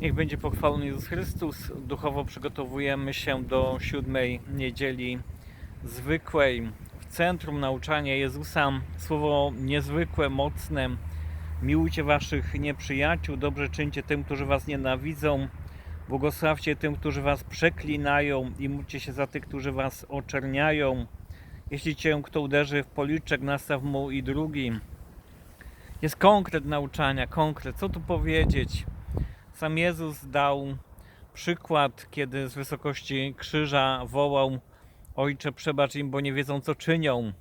Niech będzie pochwalony Jezus Chrystus. Duchowo przygotowujemy się do siódmej niedzieli zwykłej. W centrum nauczania Jezusa słowo niezwykłe, mocne. Miłujcie waszych nieprzyjaciół, dobrze czyńcie tym, którzy was nienawidzą. Błogosławcie tym, którzy was przeklinają i módlcie się za tych, którzy was oczerniają. Jeśli cię kto uderzy w policzek, nastaw mu i drugi. Jest konkret nauczania, konkret. Co tu powiedzieć? Sam Jezus dał przykład, kiedy z wysokości krzyża wołał: Ojcze, przebacz im, bo nie wiedzą, co czynią.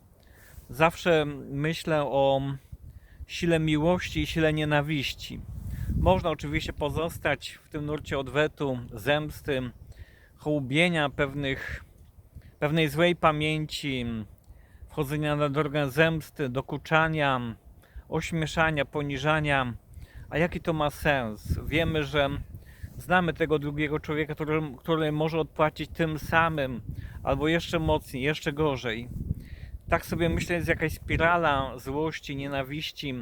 Zawsze myślę o sile miłości i sile nienawiści. Można oczywiście pozostać w tym nurcie odwetu, zemsty, hołubienia pewnych, pewnej złej pamięci, wchodzenia na drogę zemsty, dokuczania, ośmieszania, poniżania. A jaki to ma sens? Wiemy, że znamy tego drugiego człowieka, który, który może odpłacić tym samym, albo jeszcze mocniej, jeszcze gorzej. Tak sobie myślę, jest jakaś spirala złości, nienawiści,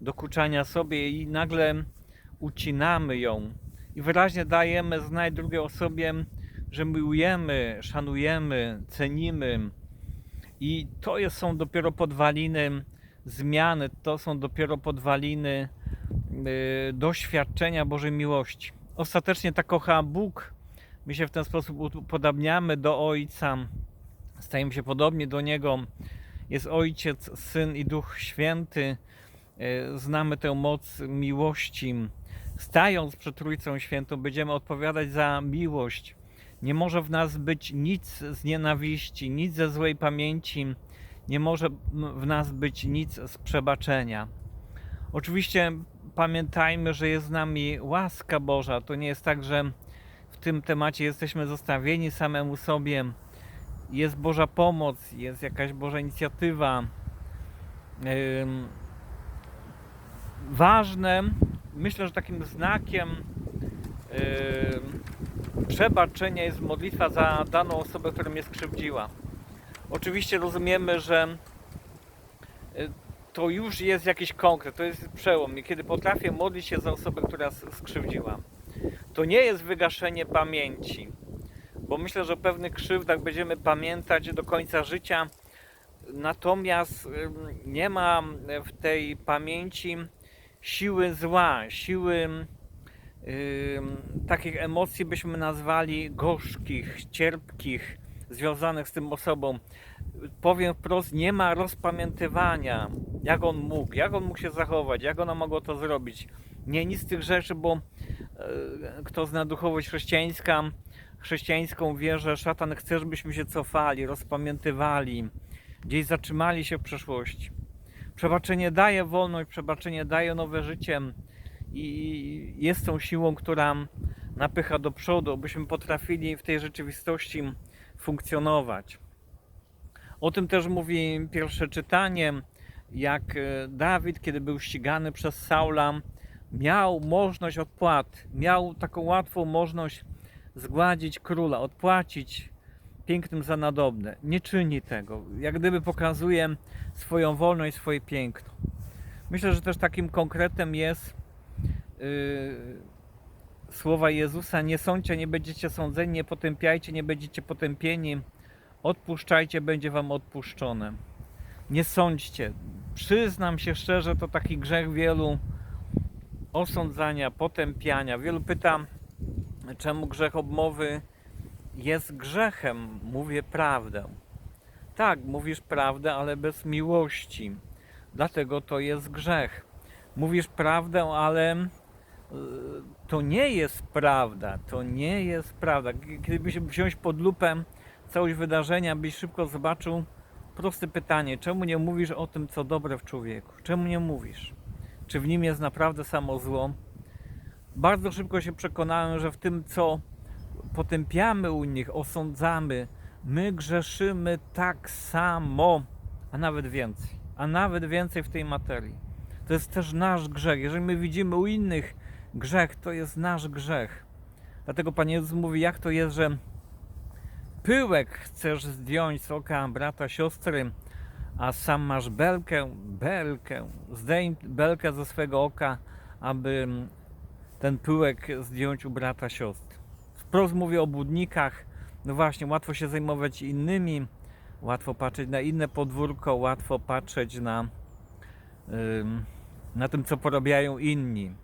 dokuczania sobie i nagle ucinamy ją i wyraźnie dajemy znać drugiej osobie, że miłujemy, szanujemy, cenimy. I to jest, są dopiero podwaliny zmiany, to są dopiero podwaliny doświadczenia Bożej miłości. Ostatecznie tak kocha Bóg. My się w ten sposób upodabniamy do Ojca, stajemy się podobni do Niego. Jest Ojciec, Syn i Duch Święty. Y, Znamy tę moc miłości. Stając przed Trójcą Świętą, będziemy odpowiadać za miłość. Nie może w nas być nic z nienawiści, nic ze złej pamięci, nie może w nas być nic z przebaczenia. Oczywiście pamiętajmy, że jest z nami łaska Boża. To nie jest tak, że w tym temacie jesteśmy zostawieni samemu sobie. Jest Boża pomoc, jest jakaś Boża inicjatywa. Ważne, myślę, że takim znakiem przebaczenia jest modlitwa za daną osobę, która mnie skrzywdziła. Oczywiście rozumiemy, że y, to już jest jakiś konkret, to jest przełom. I kiedy potrafię modlić się za osobę, która skrzywdziła, to nie jest wygaszenie pamięci, bo myślę, że o pewnych krzywdach będziemy pamiętać do końca życia. Natomiast nie ma w tej pamięci siły zła, siły ym, takich emocji byśmy nazwali gorzkich, cierpkich, związanych z tym osobą. Powiem wprost, nie ma rozpamiętywania, jak on mógł, jak on mógł się zachować, jak ona mogła to zrobić. Nie, nic z tych rzeczy, bo e, kto zna duchowość chrześcijańska, chrześcijańską wie, że szatan chce, żebyśmy się cofali, rozpamiętywali, gdzieś zatrzymali się w przeszłości. Przebaczenie daje wolność, przebaczenie daje nowe życie i jest tą siłą, która napycha do przodu, byśmy potrafili w tej rzeczywistości funkcjonować. O tym też mówi pierwsze czytanie, jak e, Dawid, kiedy był ścigany przez Saula, miał możliwość odpłat, miał taką łatwą możliwość zgładzić króla, odpłacić pięknym za nadobne. Nie czyni tego. Jak gdyby pokazuje swoją wolność, swoje piękno. Myślę, że też takim konkretem jest yy, słowa Jezusa: Nie sądźcie, nie będziecie sądzeni, nie potępiajcie, nie będziecie potępieni. Odpuszczajcie, będzie wam odpuszczone. Nie sądźcie. Przyznam się szczerze, to taki grzech wielu osądzania, potępiania. Wielu pyta, czemu grzech obmowy jest grzechem. Mówię prawdę. Tak, mówisz prawdę, ale bez miłości. Dlatego to jest grzech. Mówisz prawdę, ale y, to nie jest prawda. To nie jest prawda. Gdybyś wziąć pod lupę całość wydarzenia, byś szybko zobaczył proste pytanie: czemu nie mówisz o tym, co dobre w człowieku? Czemu nie mówisz? Czy w nim jest naprawdę samo zło? Bardzo szybko się przekonałem, że w tym, co potępiamy u nich, osądzamy, my grzeszymy tak samo, a nawet więcej. A nawet więcej w tej materii. To jest też nasz grzech. Jeżeli my widzimy u innych grzech, to jest nasz grzech. Dlatego Pan Jezus mówi, jak to jest, że pyłek chcesz zdjąć z oka brata, siostry, a sam masz belkę, belkę, zdejm belkę ze swego oka, aby ten pyłek zdjąć u brata siostr. Wprost mówię o budnikach. No właśnie, łatwo się zajmować innymi, łatwo patrzeć na inne podwórko, łatwo patrzeć na, na tym, co porabiają inni.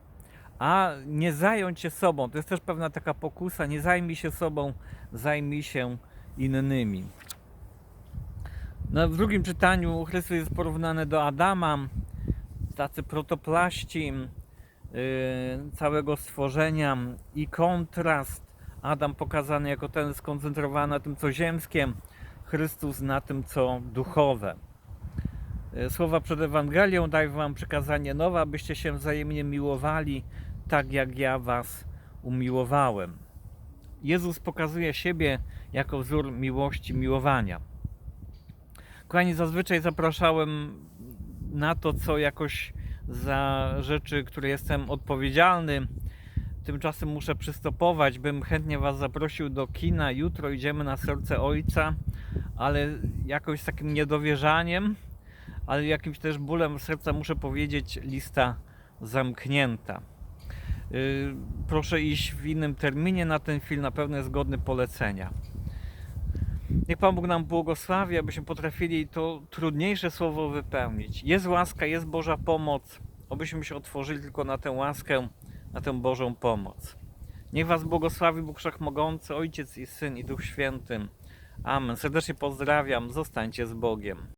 A nie zająć się sobą, to jest też pewna taka pokusa, nie zajmij się sobą, zajmij się innymi. No, w drugim czytaniu Chrystus jest porównany do Adama, tacy protoplaści yy, całego stworzenia i kontrast. Adam pokazany jako ten skoncentrowany na tym, co ziemskie, Chrystus na tym, co duchowe. Yy, Słowa przed Ewangelią daję wam przekazanie nowe, abyście się wzajemnie miłowali, tak jak ja was umiłowałem. Jezus pokazuje siebie jako wzór miłości, miłowania. Kochani, zazwyczaj zapraszałem na to, co jakoś za rzeczy, które jestem odpowiedzialny. Tymczasem muszę przystopować, bym chętnie Was zaprosił do kina. Jutro idziemy na serce Ojca, ale jakoś z takim niedowierzaniem, ale jakimś też bólem serca muszę powiedzieć, lista zamknięta. Yy, Proszę iść w innym terminie na ten film, na pewno jest godny polecenia. Niech Pan Bóg nam błogosławi, abyśmy potrafili to trudniejsze słowo wypełnić. Jest łaska, jest Boża pomoc, abyśmy się otworzyli tylko na tę łaskę, na tę Bożą pomoc. Niech Was błogosławi Bóg Wszechmogący, Ojciec i Syn i Duch Święty. Amen. Serdecznie pozdrawiam. Zostańcie z Bogiem.